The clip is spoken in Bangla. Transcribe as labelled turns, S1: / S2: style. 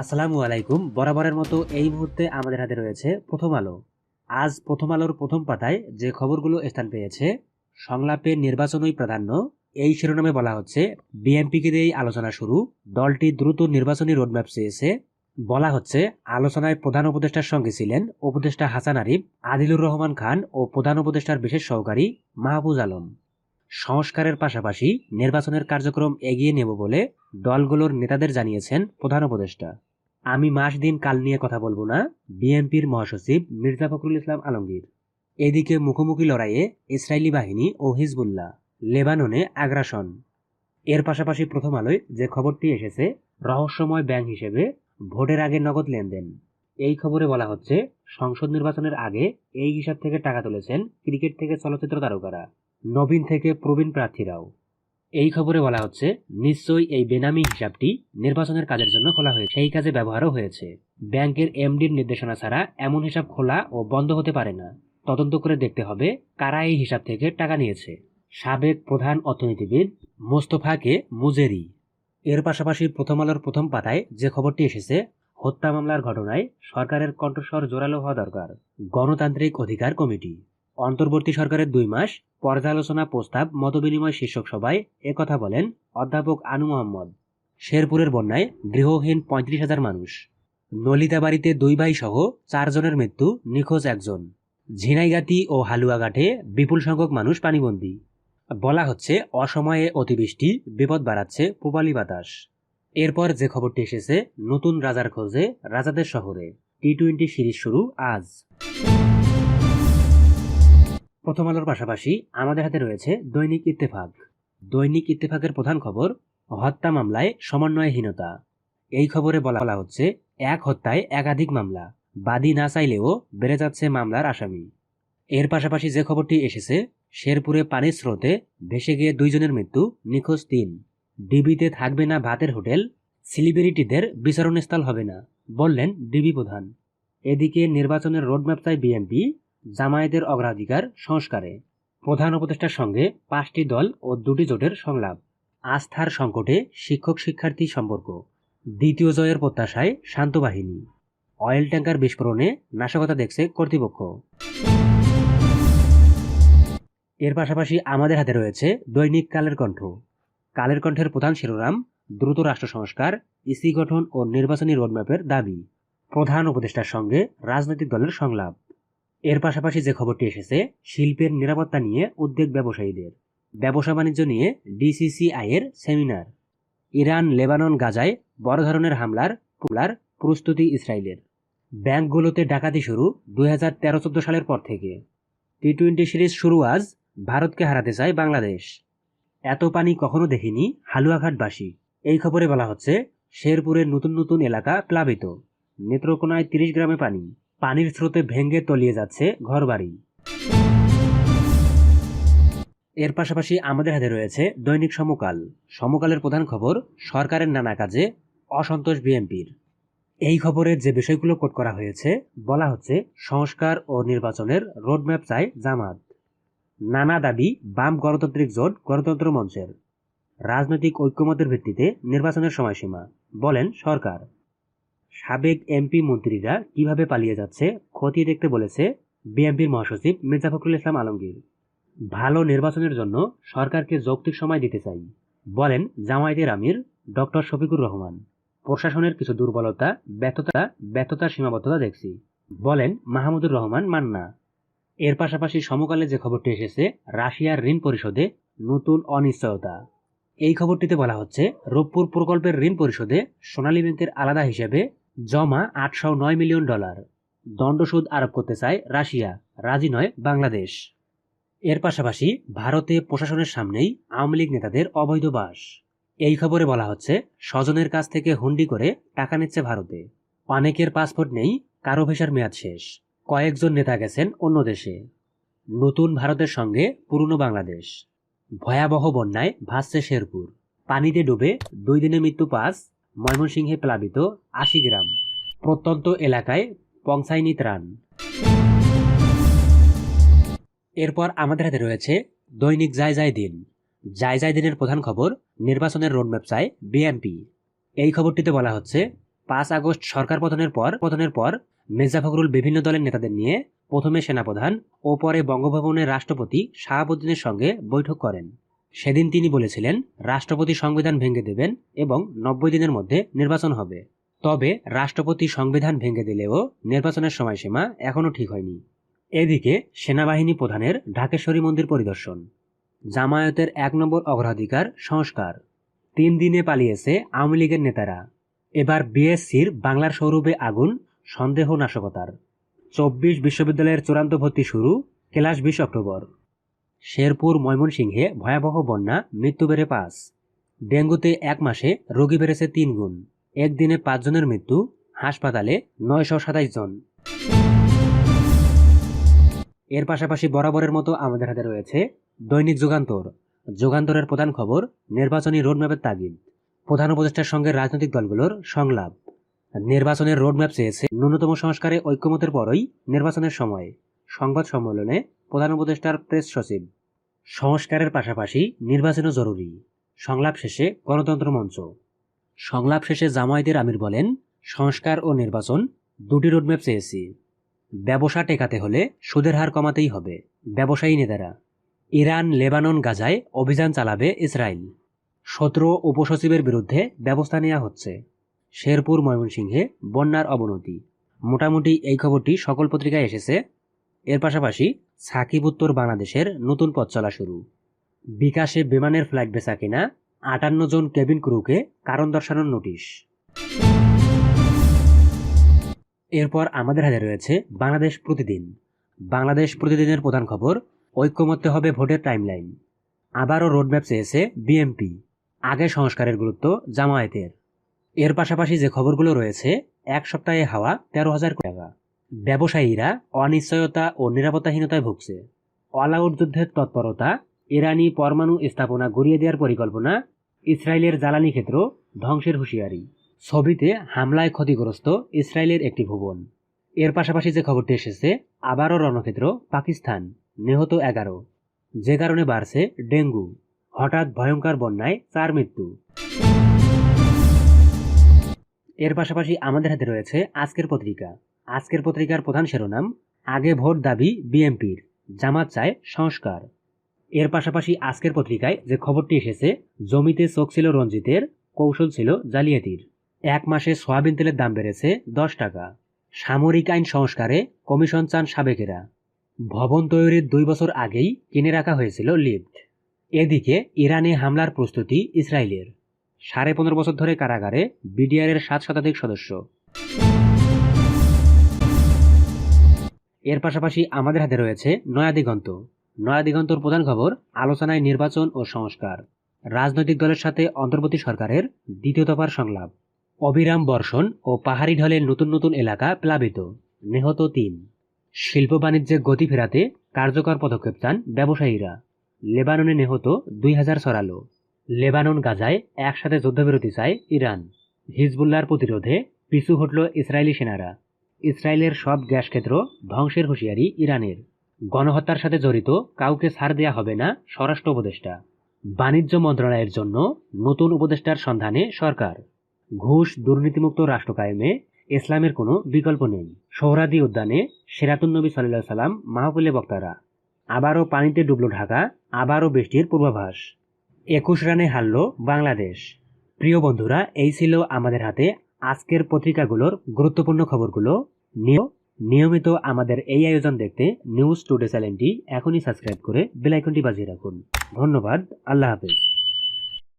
S1: আসসালামু আলাইকুম। বরাবরের মতো এই মুহূর্তে আমাদের হাতে রয়েছে প্রথম আলো। আজ প্রথম আলোর প্রথম পাতায় যে খবরগুলো স্থান পেয়েছে, সংলাপে নির্বাচনই প্রাধান্য। এই শিরোনামে বলা হচ্ছে, বিএনপিকে দিয়েই আলোচনা শুরু, দলটি দ্রুত নির্বাচনী রোডম্যাপ চেয়েছে। বলা হচ্ছে, আলোচনায় প্রধান উপদেষ্টার সঙ্গে ছিলেন উপদেষ্টা হাসান আরিফ, আদিলুর রহমান খান ও প্রধান উপদেষ্টার বিশেষ সহকারী মাহফুজ আলম। সংস্কারের পাশাপাশি নির্বাচনের কার্যক্রম এগিয়ে নেব বলে দলগুলোর নেতাদের জানিয়েছেন প্রধান উপদেষ্টা। আমি মাস দিন কাল নিয়ে কথা বলব না, বিএনপির মহাসচিব মির্জা ফখরুল ইসলাম আলমগীর। এদিকে মুখোমুখি লড়াইয়ে ইসরায়েলি বাহিনী ও হিজবুল্লাহ লেবাননে আগ্রাসন। এর পাশাপাশি প্রথম আলোয় যে খবরটি এসেছে, রহস্যময় ব্যাংক হিসেবে ভোটের আগে নগদ লেনদেন। এই খবরে বলা হচ্ছে, সংসদ নির্বাচনের আগে এই হিসাব থেকে টাকা তুলেছেন ক্রিকেট থেকে চলচ্চিত্র তারকারা। নবীন থেকে প্রবীণ প্রার্থীরাও। এই খবরে বলা হচ্ছে, নিশ্চয়ই এই বেনামি হিসাবটি নির্বাচনের কাজের জন্য খোলা হয়েছে। সেই কাজে ব্যবহারও হয়েছে। ব্যাংকের এমডির নির্দেশনা ছাড়া এমন হিসাব খোলা ও বন্ধ হতে পারে না। তদন্ত করে দেখতে হবে কারা এই হিসাব থেকে টাকা নিয়েছে। সাবেক প্রধান অর্থনীতিবিদ মোস্তফাকে মুজেরি। এর পাশাপাশি প্রথম আলোর প্রথম পাতায় যে খবরটি এসেছে, হত্যা মামলার ঘটনায় সরকারের কণ্ঠস্বর জোরালো হওয়া দরকার। গণতান্ত্রিক অধিকার কমিটি। অন্তর্বর্তী সরকারের দুই মাস, পর্যালোচনা প্রস্তাব, মতবিনিময় শীর্ষক সভায় একথা বলেন অধ্যাপক আনু মোহাম্মদ। শেরপুরের বন্যায় গৃহহীন পঁয়ত্রিশ হাজার মানুষ। নলিতাবাড়িতে দুই ভাই সহ চারজনের মৃত্যু, নিখোঁজ একজন। ঝিনাইগাতি ও হালুয়াঘাটে বিপুল সংখ্যক মানুষ পানিবন্দী। বলা হচ্ছে, অসময়ে অতিবৃষ্টি, বিপদ বাড়াচ্ছে পূবালি বাতাস। এরপর যে খবরটি এসেছে, নতুন রাজার খোঁজে রাজাদের শহরে। টি টোয়েন্টি সিরিজ শুরু আজ। প্রথম আলোর পাশাপাশি আমাদের হাতে রয়েছে দৈনিক ইত্তেফাক। দৈনিক ইত্তেফাকের প্রধান খবর, হত্যা মামলায় সমন্বয়হীনতা। এই খবরে বলা হচ্ছে, এক হত্যায় একাধিক মামলা। বাদী না চাইলেও বেড়ে যাচ্ছে মামলার আসামি। এর পাশাপাশি যে খবরটি এসেছে, শেরপুরে পানির স্রোতে ভেসে গিয়ে দুইজনের মৃত্যু নিখোঁজ তিন। ডিবিতে থাকবে না ভাতের হোটেল, সেলিব্রিটিদের বিচারণস্থল হবে না, বললেন ডিবি প্রধান। এদিকে নির্বাচনের রোডম্যাপ চায় বিএনপি জামায়াতের অগ্রাধিকার সংস্কারে। প্রধান উপদেষ্টার সঙ্গে পাঁচটি দল ও দুটি জোটের সংলাপ। আস্থার সংকটে শিক্ষক শিক্ষার্থী সম্পর্ক। দ্বিতীয় জয়ের প্রত্যাশায় শান্ত বাহিনী। অয়েল ট্যাঙ্কার বিস্ফোরণে নাশকতা দেখছে কর্তৃপক্ষ। এর পাশাপাশি আমাদের হাতে রয়েছে দৈনিক কালের কণ্ঠ। কালের কণ্ঠের প্রধান শিরোনাম, দ্রুত রাষ্ট্র সংস্কার, ইসি গঠন ও নির্বাচনী রোডম্যাপের দাবি। প্রধান উপদেষ্টার সঙ্গে রাজনৈতিক দলের সংলাপ। এর পাশাপাশি যে খবরটি এসেছে, শিল্পের নিরাপত্তা নিয়ে উদ্বেগ ব্যবসায়ীদের। ব্যবসা বাণিজ্য নিয়ে ডিসিসিআই এর সেমিনার। ইরান, লেবানন, গাজায় বড় ধরনের হামলার হামলার প্রস্তুতি ইসরায়েলের। ব্যাংকগুলোতে ডাকাতি শুরু দুই হাজার তেরো চোদ্দ সালের পর থেকে। টি টোয়েন্টি সিরিজ শুরু আজ, ভারতকে হারাতে চায় বাংলাদেশ। এত পানি কখনো দেখিনি হালুয়াঘাটবাসী। এই খবরে বলা হচ্ছে, শেরপুরের নতুন নতুন এলাকা প্লাবিত। নেত্রকোনায় তিরিশ গ্রামে পানি। পানির স্রোতে ভেঙ্গে তলিয়ে যাচ্ছে ঘরবাড়ি। এর পাশাপাশি আমাদের হাতে রয়েছে দৈনিক সমকাল। সমকালের প্রধান খবর, সরকারের নানা কাজে অসন্তোষ বিএনপির। এই খবরের যে বিষয়গুলো কোট করা হয়েছে, বলা হচ্ছে সংস্কার ও নির্বাচনের রোডম্যাপ চায় জামাত। নানা দাবি বাম গণতান্ত্রিক জোট গণতন্ত্র মঞ্চের। রাজনৈতিক ঐক্যমতের ভিত্তিতে নির্বাচনের সময়সীমা, বলেন সরকার। সাবেক এমপি মন্ত্রীরা কীভাবে পালিয়ে যাচ্ছে খতিয়ে দেখতে বলেছে বিএনপির মহাসচিব মির্জা ফখরুল ইসলাম আলমগীর। ভালো নির্বাচনের জন্য সরকারকে যৌক্তিক সময় দিতে চাই, বলেন জামায়াতের আমির ডক্টর শফিকুর রহমান। প্রশাসনের কিছু দুর্বলতা, ব্যর্থতা, ব্যর্থতার সীমাবদ্ধতা দেখছি, বলেন মাহমুদুর রহমান মান্না। এর পাশাপাশি সমকালে যে খবরটি এসেছে, রাশিয়ার ঋণ পরিশোধে নতুন অনিশ্চয়তা। এই খবরটিতে বলা হচ্ছে, রূপপুর প্রকল্পের ঋণ পরিশোধে সোনালী ব্যাংকের আলাদা হিসেবে জমা আটশো নয় মিলিয়ন ডলার। দণ্ডসুদ আরোপ করতে চায় রাশিয়া, রাজি নয় বাংলাদেশ। এর পাশাপাশি ভারতে প্রশাসনের সামনেই আওয়ামী লীগ নেতাদের অবৈধ বাস। এই খবরে বলা হচ্ছে, স্বজনের কাছ থেকে হুন্ডি করে টাকা নিচ্ছে ভারতে। অনেকের পাসপোর্ট নেই, কারও ভিসার মেয়াদ শেষ। কয়েকজন নেতা গেছেন অন্য দেশে। নতুন ভারতের সঙ্গে পুরনো বাংলাদেশ। ভয়াবহ বন্যায় ভাসছে শেরপুর। পানিতে ডুবে দুই দিনে মৃত্যু পাঁচ ময়মনসিংহে প্লাবিত আশি গ্রাম। প্রত্যন্ত এলাকায় পংসাইনি ত্রাণ। এরপর আমাদের হাতে রয়েছে দৈনিক যায় যায় দিন। যায় যায় দিনের প্রধান খবর নির্বাচনের রোডম্যাপ চায় বিএনপি। এই খবরটিতে বলা হচ্ছে, পাঁচ আগস্ট সরকার পতনের পর পতনের পর মির্জা ফখরুল বিভিন্ন দলের নেতাদের নিয়ে প্রথমে সেনাপ্রধান ও পরে বঙ্গভবনের রাষ্ট্রপতি শাহাবুদ্দিনের সঙ্গে বৈঠক করেন। সেদিন তিনি বলেছিলেন, রাষ্ট্রপতি সংবিধান ভেঙে দেবেন এবং নব্বই দিনের মধ্যে নির্বাচন হবে। তবে রাষ্ট্রপতি সংবিধান ভেঙে দিলেও নির্বাচনের সময়সীমা এখনও ঠিক হয়নি। এদিকে সেনাবাহিনী প্রধানের ঢাকেশ্বরী মন্দির পরিদর্শন। জামায়াতের এক নম্বর অগ্রাধিকার সংস্কার। তিন দিনে পালিয়েছে আওয়ামী লীগের নেতারা। এবার বিএসসির বাংলার সৌরভে আগুন সন্দেহ নাশকতার চব্বিশ বিশ্ববিদ্যালয়ের চূড়ান্ত ভর্তি শুরু, ক্লাস বিশ অক্টোবর। শেরপুর ময়মনসিংহে ভয়াবহ বন্যা, মৃত্যু বেড়ে পাঁচ। ডেঙ্গুতে এক মাসে রোগী বেড়েছে তিন গুণ। একদিনে পাঁচজনের মৃত্যু, হাসপাতালে নয়শো সাতাইশ জন। এর পাশাপাশি বরাবরের মতো আমাদের হাতে রয়েছে দৈনিক যুগান্তর। যুগান্তরের প্রধান খবর, নির্বাচনী রোডম্যাপের তাগিদ। প্রধান উপদেষ্টার সঙ্গে রাজনৈতিক দলগুলোর সংলাপ। নির্বাচনের রোডম্যাপ চেয়েছে ন্যূনতম সংস্কারে ঐক্যমতের পরই নির্বাচনের সময়। সংবাদ সম্মেলনে প্রধান উপদেষ্টার প্রেস সচিব সংস্কারের পাশাপাশি নির্বাচনও জরুরি। সংলাপ শেষে গণতন্ত্র মঞ্চ। সংলাপ শেষে জামায়াতের আমির বলেন, সংস্কার ও নির্বাচন দুটি রোডম্যাপ চেয়েছি। ব্যবসা টেকাতে হলে সুদের হার কমাতেই হবে। ব্যবসায়ী নেতারা, ইরান, লেবানন, গাজায় অভিযান চালাবে ইসরায়েল। সতেরো উপসচিবের বিরুদ্ধে ব্যবস্থা নেওয়া হচ্ছে। শেরপুর, ময়মনসিংহে বন্যার অবনতি। মোটামুটি এই খবরটি সকল পত্রিকায় এসেছে। এর পাশাপাশি সাকিব উত্তর বাংলাদেশের নতুন পথ চলা শুরু। বিকাশে বিমানের ফ্লাইট বেচা কিনা, আটান্ন জন কেবিন ক্রুকে কারণ দর্শানোর নোটিশ। এরপর আমাদের হাতে রয়েছে বাংলাদেশ প্রতিদিন। বাংলাদেশ প্রতিদিনের প্রধান খবর, ঐক্যমত্যে হবে ভোটের টাইমলাইন। আবারও রোডম্যাপ চেয়েছে বিএমপি আগে সংস্কারের গুরুত্ব জামায়াতের। এর পাশাপাশি যে খবরগুলো রয়েছে, এক সপ্তাহে হাওয়া তেরো হাজার টাকা। ব্যবসায়ীরা অনিশ্চয়তা ও নিরাপত্তাহীনতায় ভুগছে। অল আউট যুদ্ধের তৎপরতা, ইরানি পরমাণু স্থাপনা গড়িয়ে দেওয়ার পরিকল্পনা, ইসরায়েলের জ্বালানি ক্ষেত্র ধ্বংসের হুঁশিয়ারি। ছবিতে হামলায় ক্ষতিগ্রস্ত ইসরায়েলের একটি ভবন। এর পাশাপাশি যে খবরটি এসেছে, আবারও রণক্ষেত্র, পাকিস্তান, নিহত এগারো। যে কারণে বাড়ছে ডেঙ্গু। হঠাৎ ভয়ঙ্কর বন্যায় চার মৃত্যু। এর পাশাপাশি আমাদের হাতে রয়েছে আজকের পত্রিকা। আজকের পত্রিকার প্রধান শিরোনাম, আগে ভোট দাবি বিএমপির জামাত চায় সংস্কার। এর পাশাপাশি আজকের পত্রিকায় যে খবরটি এসেছে, জমিতে চোখ ছিল রঞ্জিতের, কৌশল ছিল জালিয়াতির। এক মাসে সয়াবিন তেলের দাম বেড়েছে দশ টাকা। সামরিক আইন সংস্কারে কমিশন চান সাবেকেরা। ভবন তৈরির দুই বছর আগেই কিনে রাখা হয়েছিল লিফট। এদিকে ইরানে হামলার প্রস্তুতি ইসরায়েলের। সাড়ে পনেরো বছর ধরে কারাগারে বিডিআরের সাত শতাধিক সদস্য। এর পাশাপাশি আমাদের হাতে রয়েছে নয়া দিগন্ত। নয়া দিগন্তর প্রধান খবর, আলোচনায় নির্বাচন ও সংস্কার। রাজনৈতিক দলের সাথে অন্তর্বর্তী সরকারের দ্বিতীয় দফার সংলাপ। অবিরাম বর্ষণ ও পাহাড়ি ঢলের নতুন নতুন এলাকা প্লাবিত। নিহত তিন। শিল্প বাণিজ্যে গতি ফেরাতে কার্যকর পদক্ষেপ চান ব্যবসায়ীরা। লেবাননে নিহত দুই হাজার সরালো লেবানন গাজায় একসাথে যুদ্ধবিরতি চায় ইরান। হিজবুল্লার প্রতিরোধে পিছু হটল ইসরায়েলি সেনারা। ইসরায়েলের সব গ্যাস ক্ষেত্র ধ্বংসের হুঁশিয়ারি ইরানের। গণহত্যার সাথে জড়িত কাউকে ছাড় দেওয়া হবে না স্বরাষ্ট্র উপদেষ্টা। বাণিজ্য মন্ত্রণালয়ের জন্য নতুন উপদেষ্টার সন্ধানে সরকার। ঘুষ, দুর্নীতিমুক্ত রাষ্ট্র কায়েমে ইসলামের কোনো বিকল্প নেই। সোহরাদি উদ্যানে সেরাতুন্নবী সাল্লাহ সাল্লাম মাহফুলে বক্তারা। আবারও পানিতে ডুবল ঢাকা, আবারও বৃষ্টির পূর্বাভাস। একুশ রানে হারল বাংলাদেশ। প্রিয় বন্ধুরা, এই ছিল আমাদের হাতে আজকের পত্রিকাগুলোর গুরুত্বপূর্ণ খবরগুলো। নিয়- নিয়মিত আমাদের এই আয়োজন দেখতে নিউজ টুডে চ্যানেলটি এখনই সাবস্ক্রাইব করে বেলাইকনটি বাজিয়ে রাখুন। ধন্যবাদ, আল্লাহ হাফেজ।